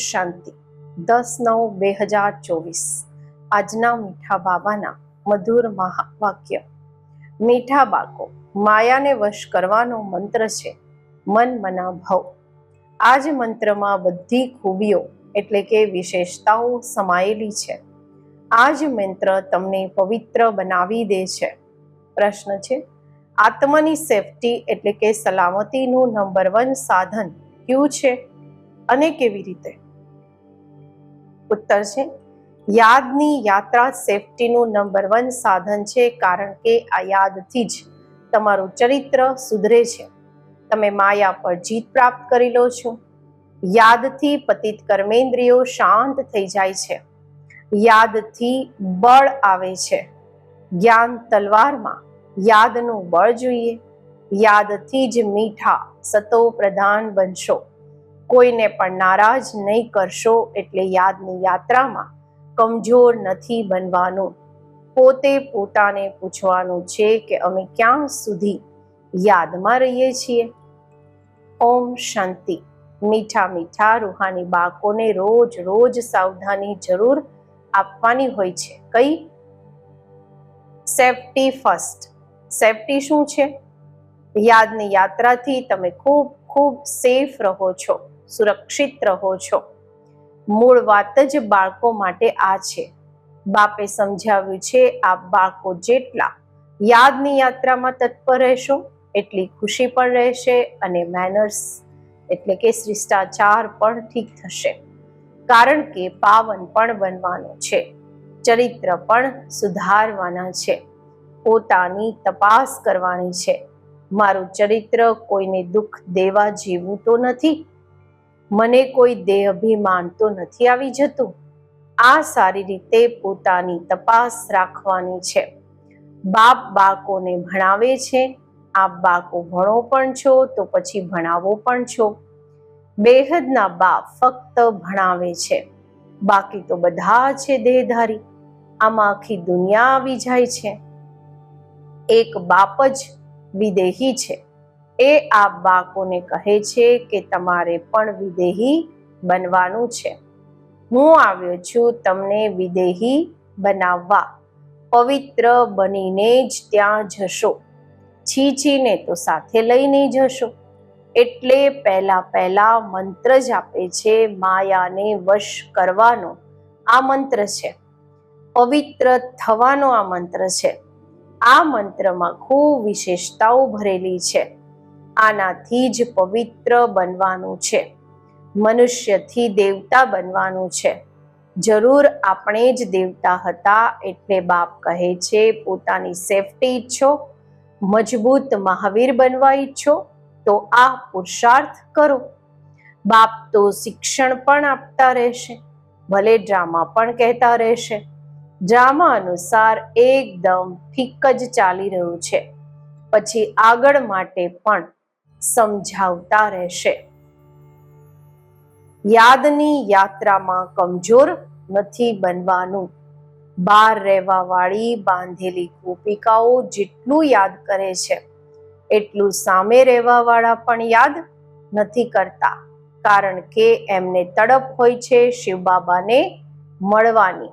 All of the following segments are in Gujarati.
શાંતિ. દસ નવ બે હજાર ચોવીસ. આજના મીઠા બાબાના મધુર મહાવાક્ય. મીઠા બાકો માયાને વશ કરવાનો મંત્ર છે, મન મના ભવ આ જ મંત્રમાં બધી ખૂબીઓ, એટલે કે વિશેષતાઓ સમાયેલી છે. આ જ મંત્ર તમને પવિત્ર બનાવી દે છે. પ્રશ્ન છે, આત્માની સેફટી એટલે કે સલામતીનું નંબર વન સાધન કયું છે? અને કેવી રીતે? ઉત્તર છે. યાદની યાત્રા સેફટીનું નંબર વન સાધન છે કારણ કે આ યાદથી જ તમારું ચરિત્ર સુધરે છે. તમે માયા પર જીત પ્રાપ્ત કરી લો છો. યાદથી પતિત કર્મેન્દ્રિયો શાંત થઈ જાય છે. યાદથી બળ આવે છે. જ્ઞાન તલવારમાં યાદનું બળ જોઈએ. યાદથી જ મીઠા સતો પ્રધાન બનશો. કોઈને પણ નારાજ નહીં કરશો એટલે યાદની યાત્રામાં કમજોર નથી બનવાનું. પોતે પોતાને પૂછવાનું છે કે અમે ક્યાં સુધી યાદમાં રહીએ છીએ? ઓમ શાંતિ. મીઠા મીઠા રૂહાની બાળકોને રોજ રોજ સાવધાની જરૂર આપવાની હોય છે. કઈ? Safety first. સેફટી શું છે? યાદની યાત્રાથી તમે ખૂબ ખૂબ સેફ રહો છો. સુરક્ષિત રહો છો. મૂળ વાત જ બાળકો માટે આ છે. બાપે સમજાવ્યું છે આ બાળકો જેટલા યાદની યાત્રામાં તત્પર રહેશો, એટલી ખુશી પણ રહેશે અને મેનર્સ એટલે કે શિષ્ટાચાર પણ ઠીક થશે. કારણ કે પાવન પણ બનવાનો છે, ચરિત્ર પણ સુધારવાના છે, પોતાની તપાસ કરવાની છે. મારું ચરિત્ર કોઈને દુઃખ દેવા જેવું તો નથી મને કોઈ દેહ અભિમાન તો નથી આવી જતું? આ સારી રીતે પોતાની તપાસ રાખવાની છે. બાપ બાળકોને ભણાવે છે. આપ બાળકો ભણો પણ છો તો પછી ભણાવો પણ છો. બેહદના બાપ ફક્ત ભણાવે છે. બાકી તો બધા છે દેહધારી. આમાં આખી દુનિયા આવી જાય છે. એક બાપ જ વિદેહી છે. એ આ બાળકોને કહે છે કે તમારે પણ વિદેહી બનવાનું છે. હું આવ્યો છું તમને વિદેહી બનાવવા. પવિત્ર બનીને જ ત્યાં જશો. છીછીને તો સાથે લઈને જશો. એટલે પહેલા પહેલા મંત્ર જ આપે છે માયાને વશ કરવાનો. આ મંત્ર છે. પવિત્ર થવાનો આ મંત્ર છે. આ મંત્રમાં ખૂબ વિશેષતાઓ ભરેલી છે. આનાથી જ પવિત્ર બનવાનું છે. મનુષ્યથી દેવતા બનવાનું છે. જરૂર આપણે જ દેવતા હતા એટલે બાપ કહે છે, પોતાની સેફટી ઈચ્છો, મજબૂત મહાવીર બનવા ઈચ્છો, તો આ પુરુષાર્થ કરો. બાપ તો શિક્ષણ પણ આપતા રહેશે, ભલે ડ્રામા પણ કહેતા રહેશે. ડ્રામા અનુસાર એકદમ ઠીક જ ચાલી રહ્યું છે. પછી આગળ માટે પણ સમજાવતા રહેશે. યાદની યાત્રામાં કમજોર નથી બનવાનું. બહાર રહેવા વાળી બાંધેલી ગોપિકાઓ જેટલું યાદ કરે છે, એટલું સામે રહેવા વાળા પણ યાદ નથી કરતા, કારણ કે એમને તડપ હોય છે શિવ બાબાને મળવાની.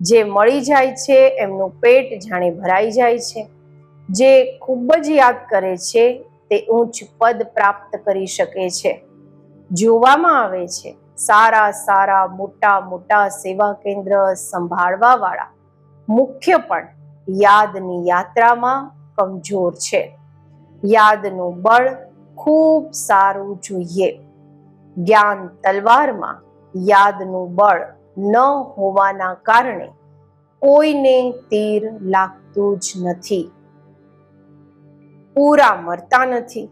જે મળી જાય છે એમનું પેટ જાણે ભરાઈ જાય છે. જે ખૂબ જ યાદ કરે છે તે ઉચ્ચ પદ પ્રાપ્ત કરી શકે છે. જોવામાં આવે છે, સારા સારા મોટા મોટા સેવા કેન્દ્ર સંભાળવા વાળા મુખ્ય પણ યાદની યાત્રામાં કમજોર છે. યાદનું બળ ખૂબ સારું જોઈએ. જ્ઞાન તલવારમાં યાદનું બળ ન હોવાના કારણે કોઈને તીર લાગતું જ નથી. પૂરા મરતા નથી.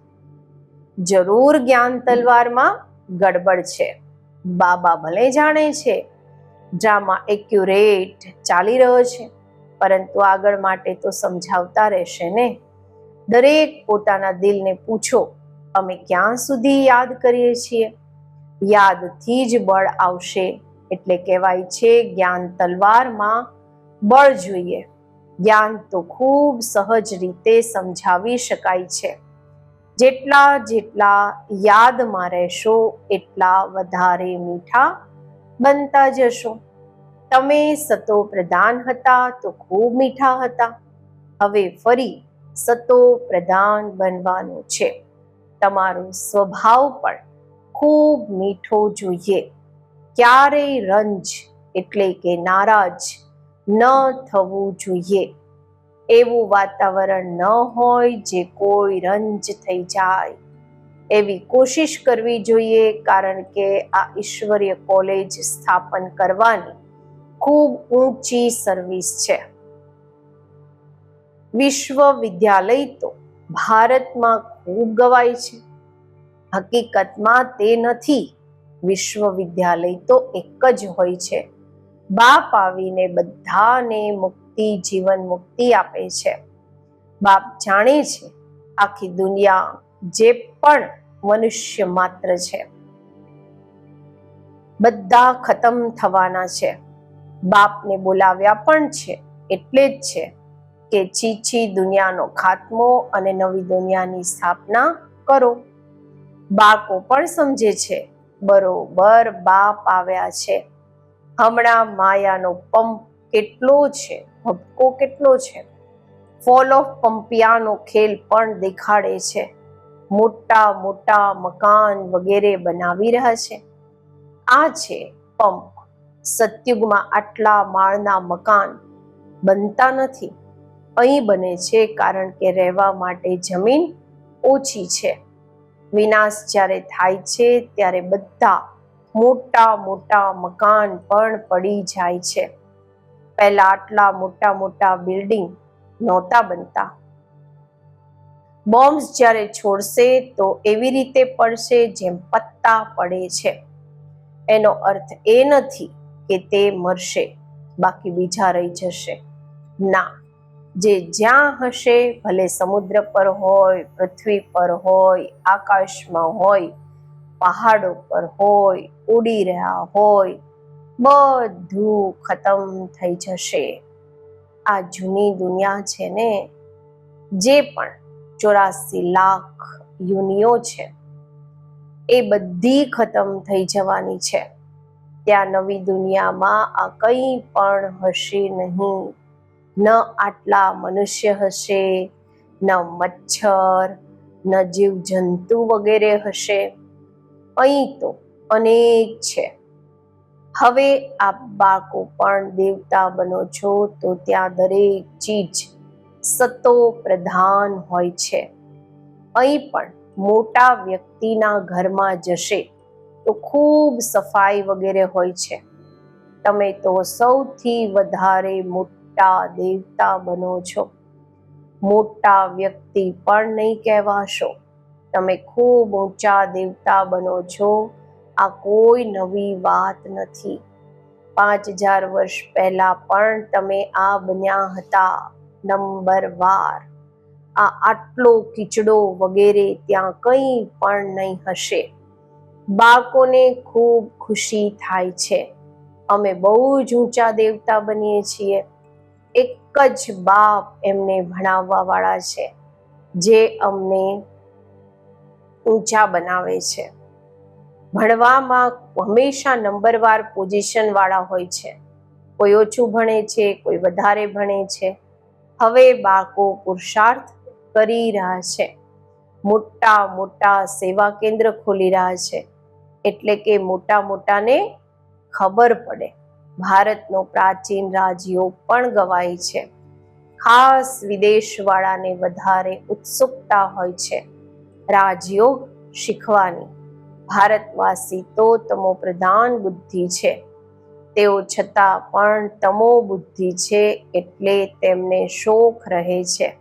જરૂર જ્ઞાન તલવારમાં ગડબડ છે. બાબા ભલે જાણે છે, ડ્રામા એક્યુરેટ ચાલી રહ્યો છે, પરંતુ આગળ માટે તો સમજાવતા રહેશે ને? દરેક પોતાના દિલને પૂછો, અમે ક્યાં સુધી યાદ કરીએ છીએ? યાદથી જ બળ આવશે, એટલે કહેવાય છે જ્ઞાન તલવારમાં બળ જોઈએ. જ્ઞાન તો ખૂબ સહજ રીતે સમજાવી શકાય છે. જેટલા જેટલા યાદમાં રહેશો, એટલા વધારે મીઠા બનતા જશો. તમે સતો પ્રધાન હતા તો ખૂબ મીઠા હતા. હવે ફરી સતો પ્રધાન બનવાનું છે. તમારો સ્વભાવ પણ ખૂબ મીઠો જોઈએ. ક્યારેય રંજ એટલે કે નારાજ ન થવું જોઈએ. એવું વાતાવરણ ન હોય જે કોઈ રંજ થઈ જાય. એવી કોશિશ કરવી જોઈએ કારણ કે આ ઈશ્વરીય કોલેજ સ્થાપન કરવાની ખૂબ ઊંચી સર્વિસ છે. વિશ્વવિદ્યાલય તો ભારતમાં ખૂબ ગવાય છે. હકીકતમાં તે નથી. વિશ્વવિદ્યાલય તો એક જ હોય છે. બાપ આવીને બધાને મુક્તિ, જીવન મુક્તિ આપે છે. બાપ જાણે છે, આખી દુનિયા જે પણ મનુષ્ય માત્ર છે. બધા ખતમ થવાના છે. બાપને બોલાવ્યા પણ છે, એટલે જ છે કે ચીચી દુનિયાનો ખાત્મો અને નવી દુનિયાની સ્થાપના કરો. બાળકો પણ સમજે છે, બરોબર બાપ આવ્યા છે. હમણાં માયાનો પંપ કેટલો છે? ભપકો કેટલો છે? ફોલ ઓફ પંપિયાનો ખેલ પણ દેખાડે છે. મોટા મોટા મકાન વગેરે બનાવી રહ્યા છે. આ છે પંપ. સતયુગમાં આટલા માળના મકાન બનતા નથી. અહીં બને છે કારણ કે રહેવા માટે જમીન ઓછી છે. વિનાશ જ્યારે થાય છે ત્યારે બધા મોટા મોટા મકાન પણ પડી જાય છે. પહેલા આટલા મોટા મોટા બિલ્ડિંગ નહોતા બનતા. બોમ્બ્સ જ્યારે છોડશે તો એવી રીતે પડશે જેમ પત્તા પડે છે. એનો અર્થ એ નથી કે તે મરશે, બાકી બીજા રહી જશે. ના, જે જ્યાં હશે, ભલે સમુદ્ર પર હોય, પૃથ્વી પર હોય, આકાશમાં હોય પહાડો ઉપર હોય, ઉડી રહ્યા હોય, બધું ખતમ થઈ જશે. આ જૂની દુનિયા છે ને, જે પણ ચોરાસી લાખ યુનિયો છે, એ બધી ખતમ થઈ જવાની છે. ત્યાં નવી દુનિયામાં આ કંઈ પણ હશે નહીં. ન આટલા મનુષ્ય હશે, ન મચ્છર, ન જીવ જંતુ વગેરે હશે. અહીં તો અનેક છે. હવે આપ બાકો પણ દેવતા બનો છો તો ત્યાં દરેક ચીજ સતો પ્રધાન હોય છે. અહીં પણ મોટા વ્યક્તિના ઘરમાં જશે તો ખૂબ સફાઈ વગેરે હોય છે. તમે તો સૌથી વધારે મોટા દેવતા બનો છો. મોટા વ્યક્તિ પણ નહીં કહેવાશો. તમે ખૂબ ઊંચા દેવતા બનો છો. આ કોઈ નવી વાત નથી. પાંચ હજાર વર્ષ પહેલા પણ તમે આ બન્યા હતા નંબર વાર. આ આટલો કીચડો વગેરે ત્યાં કંઈ પણ નહીં હશે. બાળકોને ખૂબ ખુશી થાય છે. અમે બહુ જ ઊંચા દેવતા બનીએ છીએ. એક જ બાપ એમને ભણાવવા વાળા છે. જે અમને ઊંચા બનાવે છે. ભણવામાં હંમેશા નંબરવાર પોઝિશન વાળા હોય છે. કોઈ ઓછું ભણે છે, કોઈ વધારે ભણે છે. હવે બાળકો પુરુષાર્થ કરી રહ્યા છે. મોટા મોટા સેવા કેન્દ્ર ખોલી રહ્યા છે. એટલે કે મોટા મોટાને ખબર પડે. ભારતનો પ્રાચીન રાજયોગ પણ ગવાય છે. ખાસ વિદેશવાળાને વધારે ઉત્સુકતા હોય છે. રાજયોગ શીખવાની. ભારતવાસી તો તમો પ્રધાન બુદ્ધિ છે. તેઓ છતાં પણ તમો બુદ્ધિ છે એટલે તેમને શોખ રહે છે.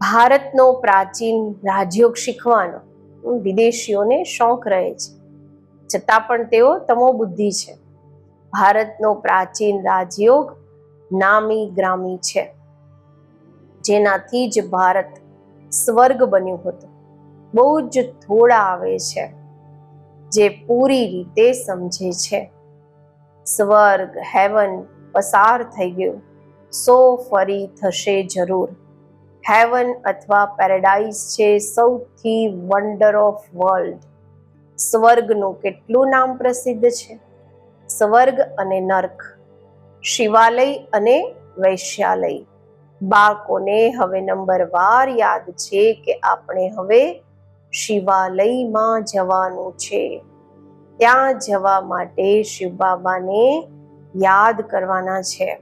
ભારતનો પ્રાચીન રાજયોગ શીખવાનો. વિદેશીઓને શોખ રહે છે. છતાં પણ તેઓ તમો બુદ્ધિ છે. ભારતનો પ્રાચીન રાજયોગ નામી ગ્રામી છે. જેનાથી જ ભારત સ્વર્ગ બન્યું હતું. બહુ જ થોડા આવે છે, જે પૂરી રીતે સમજે છે. સ્વર્ગ, હેવન પસાર થઈ ગયું. સો ફરી થશે જરૂર. હેવન અથવા પેરેડાઇઝ છે સૌથી વન્ડર ઓફ વર્લ્ડ. સ્વર્ગનું કેટલું નામ પ્રસિદ્ધ છે? સ્વર્ગ અને નર્ક, શિવાલય અને વૈશ્યાલય. બાળકોને હવે નંબર વાર યાદ છે કે આપણે હવે શિવાલયમાં જવાનું છે. ત્યાં જવા માટે શિવ બાબાને યાદ કરવાના છે.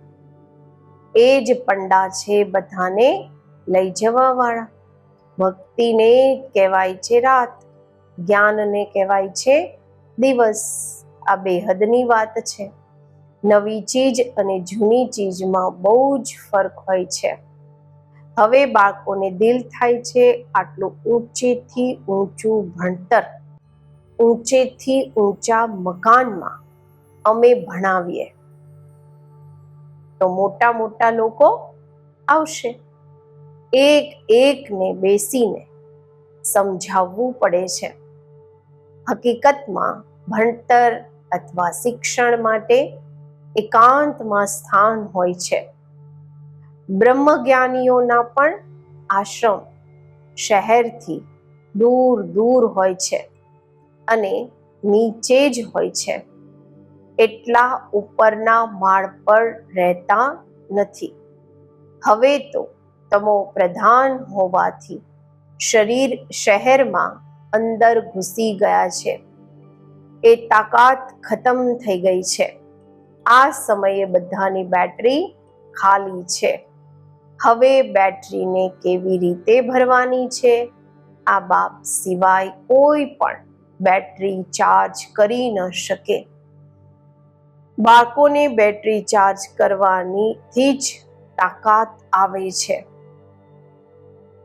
એ જ પંડા છે બધાને લઈ જવા વાળા ભક્તિને કહેવાય છે રાત, જ્ઞાનને કહેવાય છે દિવસ. આ બેહદની વાત છે. નવી ચીજ અને જૂની ચીજમાં બહુ જ ફરક હોય છે. હવે બાળકોને દિલ થાય છે આટલું ઊંચેથી ઊંચું ભણતર, ઊંચેથી ઊંચા મકાનમાં અમે ભણાવીએ. તો મોટા મોટા લોકો આવશે. એક એકને બેસીને સમજાવવું પડે છે. હકીકતમાં ભણતર અથવા શિક્ષણ માટે એકાંતમાં સ્થાન હોય છે. બ્રહ્મજ્ઞાનીઓના પણ આશ્રમ શહેરથી દૂર દૂર હોય છે અને નીચે જ હોય છે. એટલા ઉપરના માળ પર રહેતા નથી. હવે તો તમો પ્રધાન હોવાથી શરીર શહેરમાં અંદર ઘૂસી ગયા છે. એ તાકાત ખતમ થઈ ગઈ છે. આ સમયે બધાની બેટરી ખાલી છે. હવે બેટરીને કેવી રીતે ભરવાની છે? આ બાપ સિવાય કોઈ પણ બેટરી ચાર્જ કરી ન શકે. બાળકોને બેટરી ચાર્જ કરવાનીથી જ તાકાત આવે છે.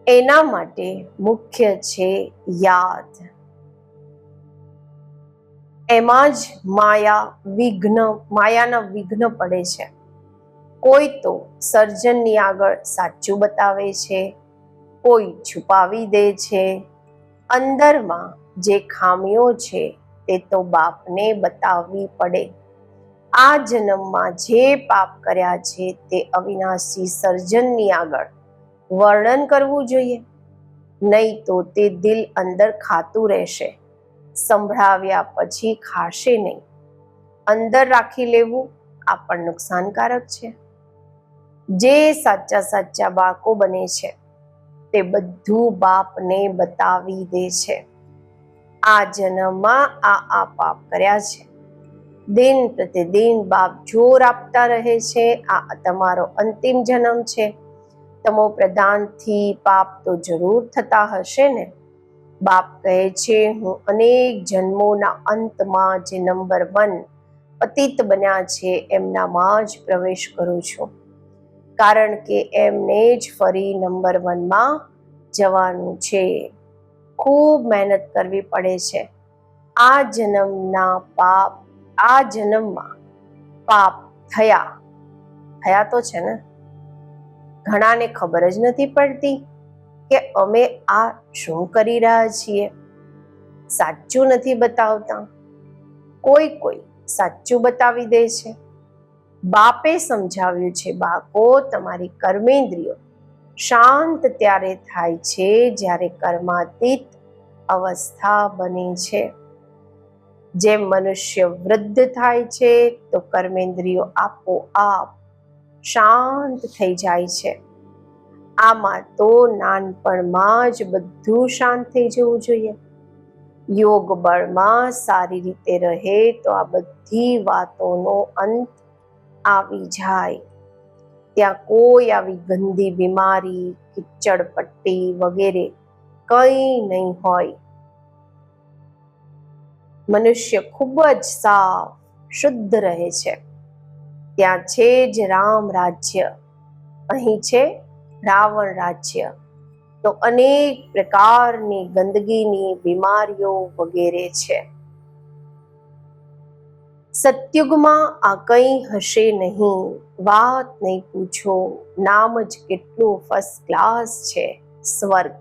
એના માટે મુખ્ય છે યાદ. એમાં જ માયા વિઘ્ન, માયાના વિઘ્ન પડે છે. કોઈ તો સર્જનની આગળ સાચું બતાવે છે, કોઈ છુપાવી દે છે. અંદરમાં જે ખામીઓ છે તે તો બાપને બતાવવી પડે. આ જન્મમાં જે પાપ કર્યા છે તે અવિનાશી સર્જનની આગળ વર્ણન કરવું જોઈએ. નહીં તો તે દિલ અંદર ખાતું રહેશે. સંભળાવ્યા પછી ખાશે નહીં. અંદર રાખી લેવું આ પણ નુકસાનકારક છે. જે સાચા સાચા બાળકો બને છે, તે બધું બાપને બતાવી દે છે. આ જન્મમાં આ આ પાપ કર્યા છે. દિન પ્રતિદિન બાપ જોર આપતા રહે છે, આ તમારો અંતિમ જન્મ છે. તમો પ્રધાનથી પાપ તો જરૂર થતા હશે ને? બાપ કહે છે, હું અનેક જન્મોના અંતમાં જે નંબર વન પતિત બન્યા છે, એમનામાં જ પ્રવેશ કરું છું. કારણ કે એમને જ ફરી નંબર વનમાં જવાનું છે. ખૂબ મહેનત કરવી પડે છે. આ જન્મના પાપ, આ જન્મમાં પાપ થયા. થયા તો છે ને? ઘણાને ખબર જ નથી પડતી. કે અમે આ શું કરી રહ્યા છીએ? સાચું નથી બતાવતા. કોઈ કોઈ સાચું બતાવી દે છે. બાપે સમજાવ્યું છે બાકો તમારી કર્મેન્દ્રિયો શાંત ત્યારે થાય છે જ્યારે કર્માતીત અવસ્થા બને છે. જેમ મનુષ્ય વૃદ્ધ થાય છે, તો કર્મેન્દ્રિયો આપોઆપ શાંત થઈ જાય છે. આમાં તો નાનપણમાં જ બધું શાંત થઈ જવું જોઈએ. યોગ બળમાં સારી રીતે રહે તો આ બધી વાતોનો અંત આવી જાય. ત્યાં કોઈ આવી ગંદી બીમારી કિચડ પટ્ટી વગેરે કંઈ નહીં હોય. મનુષ્ય ખૂબ જ સાફ, શુદ્ધ રહે છે. ત્યાં છે જ રામ રાજ્ય. અહીં છે રાવણ રાજ્ય. તો અનેક પ્રકારની ગંદકીની બીમારીઓ વગેરે છે. સત્યુગમાં આ કંઈ હશે નહીં. વાત નહીં પૂછો. નામ જ કેટલું ફર્સ્ટ ક્લાસ છે. સ્વર્ગ,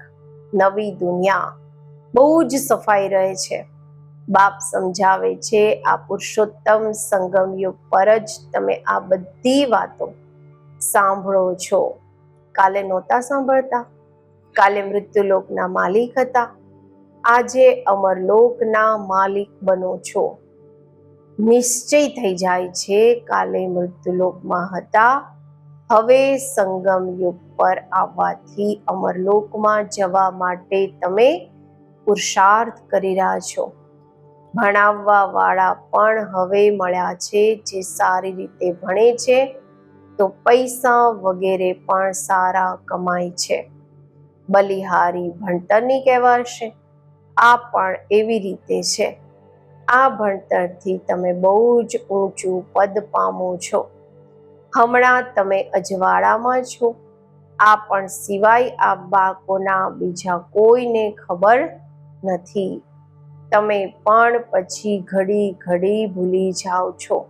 નવી દુનિયા. બહુ જ સફાઈ રહે છે. બાપ સમજાવે છે, આ પુરુષોત્તમ સંગમ યુગ પર જ તમે આ બધી વાતો સાંભળો છો. કાલે નહોતા સાંભળતા, કાલે મૃત્યુલોકના માલિક હતા. આજે અમરલોકના માલિક બનો છો. નિશ્ચય થઈ જાય છે કાલે મૃત્યુલોકમાં હતા. હવે સંગમ યુગ પર આવવાથી અમરલોકમાં જવા માટે તમે પુરુષાર્થ કરી રહ્યા છો. ભણાવવા વાળા પણ હવે મળ્યા છે જે સારી રીતે ભણે છે. તો પૈસા વગેરે પણ સારા કમાય છે. બલિહારી ભણતરની કહેવાશે આ પણ એવી રીતે છે. આ ભણતરથી તમે બહુ જ ઊંચું પદ પામો છો. હમણાં તમે અજવાળામાં છો. આ પણ સિવાય આ બાળકોના બીજા કોઈને ખબર નથી. તમે પણ પછી ઘડી ઘડી ભૂલી જાઓ છો.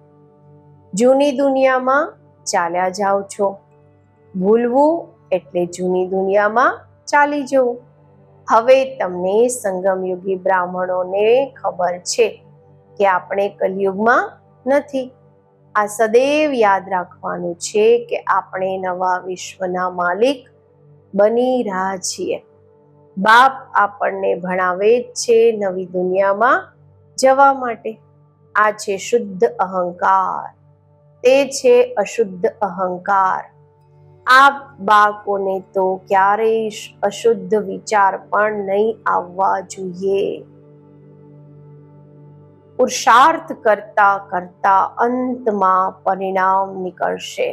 જૂની દુનિયામાં ચાલ્યા જાઓ છો. ભૂલવું એટલે જૂની દુનિયામાં ચાલી જવું. હવે તમને સંગમયુગી બ્રાહ્મણોને ખબર છે કે આપણે કલયુગમાં નથી. આ સદૈવ યાદ રાખવાનું છે કે આપણે નવા વિશ્વના માલિક બની રહ્યા છીએ. બાપ આપણને ભણાવે જ છે નવી દુનિયામાં જવા માટે. આ છે શુદ્ધ અહંકાર. તે છે અશુદ્ધ અહંકાર. આ બાળકોને તો ક્યારેય અશુદ્ધ વિચાર પણ નહીં આવવા જોઈએ. પુરુષાર્થ કરતા કરતા અંતમાં પરિણામ નીકળશે.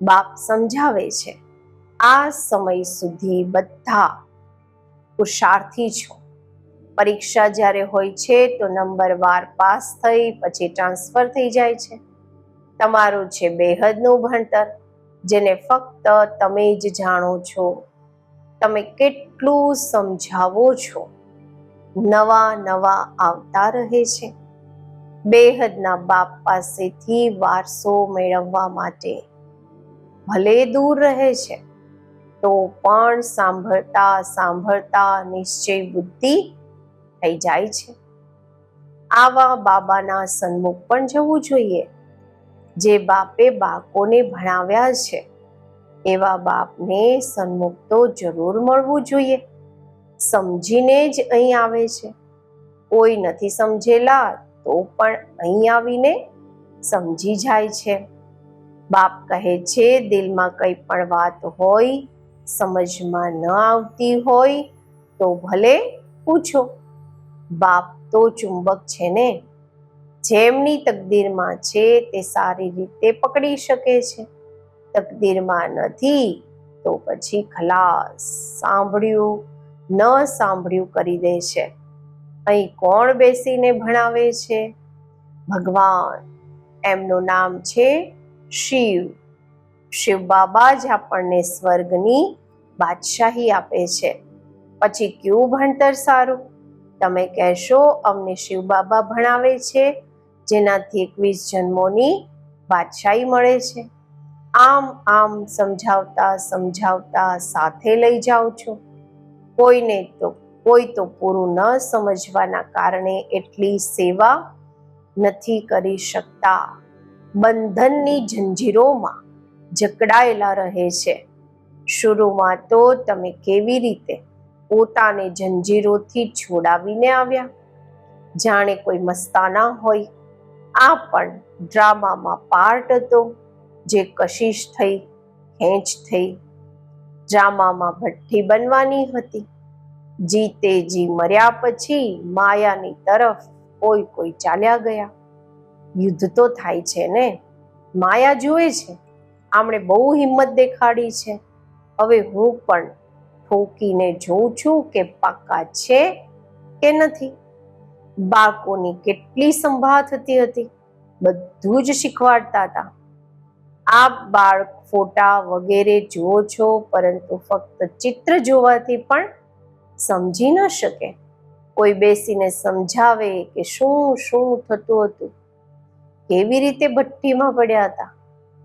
બાપ સમજાવે છે, આ સમય સુધી બધા પુરુષાર્થી છો પરીક્ષા જ્યારે હોય છે તો નંબર વાર પાસ થઈ, પછી ટ્રાન્સફર થઈ જાય છે. તમારું છે બેહદનું ભણતર, જેને ફક્ત તમે જ જાણો છો. તમે કેટલું સમજાવો છો. નવા નવા આવતા રહે છે. બેહદના બાપ પાસેથી વારસો મેળવવા માટે ભલે દૂર રહે છે, તો પણ સાંભળતા સાંભળતા નિશ્ચય બુદ્ધિ થઈ જાય છે. આવા બાબાના સન્મુખ પણ જવું જોઈએ. જે બાપે બાળકોને ભણાવ્યા છે. એવા બાપને સન્મુખ તો જરૂર મળવું જોઈએ. સમજીને જ અહીં આવે છે. કોઈ નથી સમજેલા તો પણ અહીં આવીને સમજી જાય છે. બાપ કહે છે, દિલમાં કંઈ પણ વાત હોય, સમજમાં ન આવતી હોય તો ભલે પૂછો. બાપ તો ચુંબક છે ને? જેમની તકદીરમાં છે તે સારી રીતે પકડી શકે છે. તકદીરમાં નથી તો પછી ખલાસ સાંભળ્યું, ન સાંભળ્યું કરી દે છે. અહીં કોણ બેસીને ભણાવે છે? ભગવાન. એમનું નામ છે શિવ. શિવ બાબા જ આપણને સ્વર્ગની બાદશાહી આપે છે. પછી કયું ભણતર સારું? તમે કહેશો અમને શિવ બાબા ભણાવે છે જેનાથી એકવીસ જન્મોની બાદશાહી મળે છે. આમ આમ સમજાવતા સમજાવતા સાથે લઈ જાઓ છો. કોઈને તો, કોઈ તો પૂરું ન સમજવાના કારણે એટલી સેવા નથી કરી શકતા. બંધનની જંજીરોમાં જકડાયેલા રહે છે. શરૂમાં તો તમે કેવી રીતે પોતાને જંજીરોથી છોડાવીને આવ્યા? જાણે કોઈ મસ્તાના હોય. આ પણ ડ્રામામાં પાર્ટ હતો, જે કશિશ થઈ, ખેંચ થઈ. ડ્રામામાં ભઠ્ઠી બનવાની હતી. જીતે જી મર્યા પછી માયાની તરફ કોઈ કોઈ ચાલ્યા ગયા. યુદ્ધ તો થાય છે ને? માયા જુએ છે. આમણે બહુ હિંમત દેખાડી છે. હવે હું પણ ઠોકીને જોઉં છું કે પાક્કા છે કે નથી. બાળકોની કેટલી સંભાળ થતી હતી? બધું જ શીખવાડતા હતા. આપ બાળક ફોટા વગેરે જુઓ છો, પરંતુ ફક્ત ચિત્ર જોવાથી પણ સમજી ન શકે. કોઈ બેસીને સમજાવે કે શું શું થતું હતું? કેવી રીતે ભઠ્ઠીમાં પડ્યા હતા?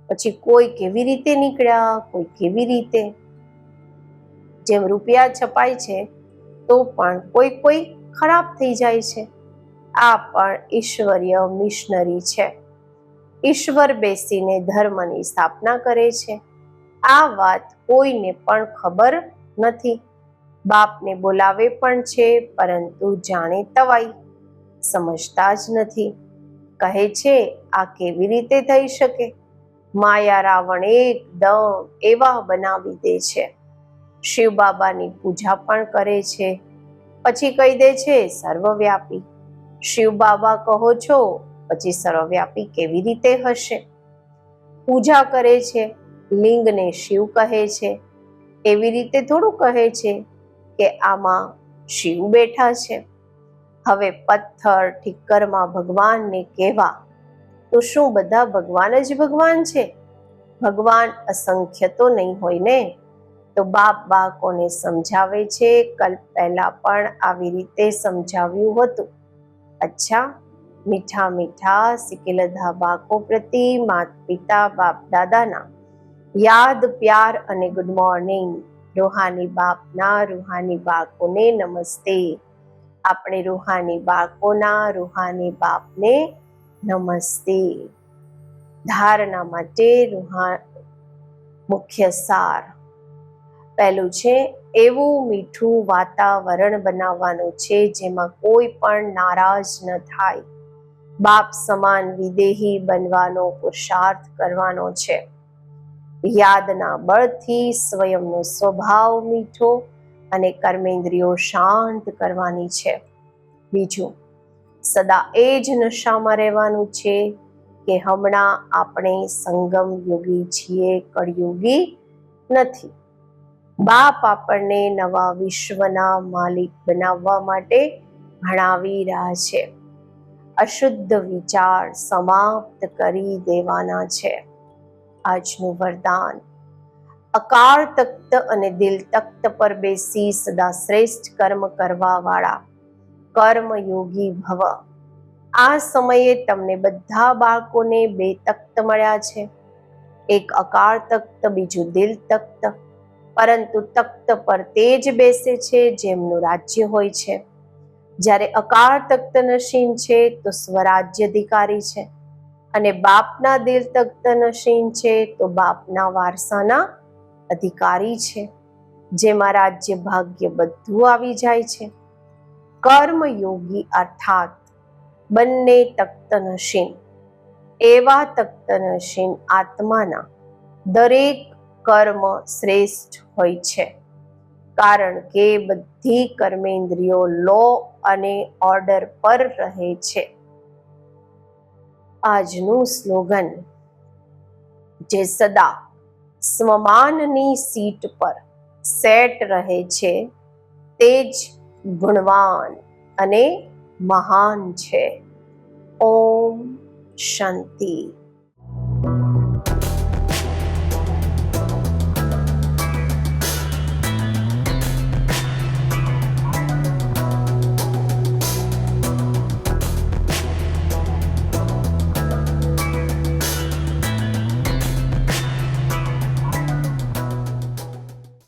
પછી કોઈ કેવી રીતે નીકળ્યા, કોઈ કેવી રીતે? જેમ રૂપિયા છપાય છે, તો પણ કોઈ કોઈ ખરાબ થઈ જાય છે. આ પણ ઈશ્વરીય મિશનરી છે. ઈશ્વર બેસીને ધર્મની સ્થાપના કરે છે. આ વાત કોઈને પણ ખબર નથી. બાપને બોલાવે પણ છે, પરંતુ જાણે તવાઈ, સમજતા જ નથી. કહે છે, આ કેવી રીતે થઈ શકે? માયા રાવણ એકદમ એવા બનાવી દે છે. શિવ બાબાની પૂજા પણ કરે છે. પછી કહી દે છે, સર્વવ્યાપી. શિવ બાબા કહો છો, પછી સર્વવ્યાપી કેવી રીતે હશે? પૂજા કરે છે, લિંગને શિવ કહે છે. એવી રીતે થોડું કહે છે કે આમાં શિવ બેઠા છે. હવે પથ્થર ઠીકરમાં ભગવાનને કહેવા, તો શું બધા ભગવાન જ ભગવાન છે? ભગવાન અસંખ્ય તો નહીં હોય ને? તો બાપ બાળકોને સમજાવે છે કલ્પ પહેલા પણ આવી રીતે સમજાવ્યું હતું. અચ્છા, મીઠા મીઠા સિકેલધા બાકો પ્રતિ માત પિતા બાપ દાદાના. યાદ, પ્યાર અને ગુડ મોર્નિંગ રૂહાની બાપના, રૂહાની બાળકોને નમસ્તે. આપણે રૂહાની બાળકોના, રૂહાની બાપને નમસ્તે. ધારણા માટે રૂહા મુખ્ય સાર. પહેલું છે એવું મીઠું વાતાવરણ બનાવવાનું છે જેમાં કોઈ પણ નારાજ ન થાય. બાપ સમાન વિદેહી બનવાનો પુરુષાર્થ કરવાનો છે. યાદના બળથી સ્વયંનો સ્વભાવ મીઠો અને કર્મેન્દ્રિયો શાંત કરવાની છે. બીજું, સદા એ જ નશામાં રહેવાનું છે કે હમણાં આપણે સંગમ યોગી છીએ, કળયુગી નથી. બાપ આપણને નવા વિશ્વના માલિક બનાવવા માટે ભણાવી રહ્યા છે. અશુદ્ધ વિચાર સમાપ્ત કરી દેવાના છે. આજનું વરદાન. અકાળ તખ્ત અને દિલ તખ્ત પર બેસી સદા શ્રેષ્ઠ કર્મ કરવા વાળા કર્મયોગી ભવ. આ સમયે તમને બધા બાળકોને બે તખ્ત મળ્યા છે. એક અકાળ તખ્ત બીજું દિલ તખ્ત પરંતુ તખ્ત પર તે જ બેસે છે જેમનું રાજ્ય હોય છે. જ્યારે અકાળ તખ્ત નશીન છે તો સ્વરાજ્ય અધિકારી છે અને બાપના દિલ તખ્ત નશીન છે તો બાપના વારસાના અધિકારી છે, જેમાં રાજ્ય ભાગ્ય બધું આવી જાય છે. કર્મયોગી અર્થાત બંને તખ્તનશીન એવા તખ્તનશીન આત્માના દરેક કર્મ શ્રેષ્ઠ હોય છે. કારણ કે બધી કર્મેન્દ્રિયો લો અને ઓર્ડર પર રહે છે. આજનું સ્લોગન, જે સદા સ્વમાનની સીટ પર સેટ રહે છે, તે જ ગુણવાન અને મહાન છે. ઓમ શાંતિ.